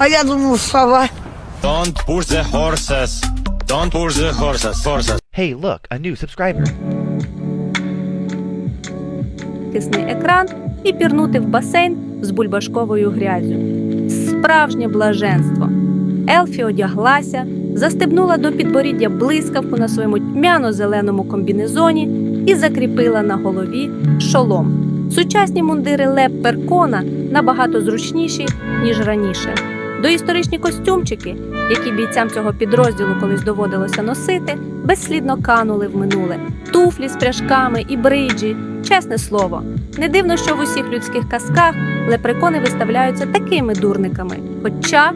А я думав, сова. Don't push the horses. Don't push the horses. Horses. Hey, look, a new subscriber. кисний екран і пірнути в басейн з бульбашковою грязю. Справжнє блаженство. Елфі одяглася, застебнула до підборіддя блискавку на своєму тьмяно-зеленому комбінезоні і закріпила на голові шолом. Сучасні мундири Леп Перкона набагато зручніші, ніж раніше. Доісторичні костюмчики, які бійцям цього підрозділу колись доводилося носити, безслідно канули в минуле. Туфлі з пряжками і бриджі, чесне слово. Не дивно, що в усіх людських казках лепрекони виставляються такими дурниками. Хоча,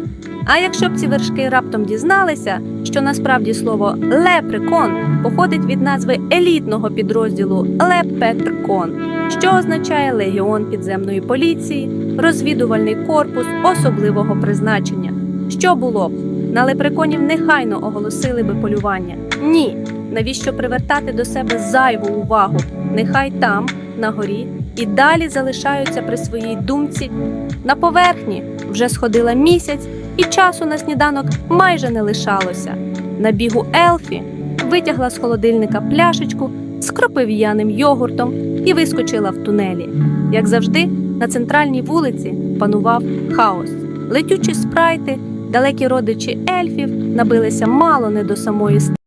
а якщо б ці вершки раптом дізналися, що насправді слово лепрекон походить від назви елітного підрозділу Лепетркон, що означає легіон підземної поліції, розвідувальний корпус особливого призначення. Що було б? На лепреконів негайно оголосили би полювання. Ні, навіщо привертати до себе зайву увагу? Нехай там, на горі, і далі залишаються при своїй думці. На поверхні вже сходила місяць, і часу на сніданок майже не лишалося. На бігу Елфі витягла з холодильника пляшечку з кропив'яним йогуртом і вискочила в тунелі. Як завжди, на центральній вулиці панував хаос. Летючі спрайти, далекі родичі ельфів набилися мало не до самої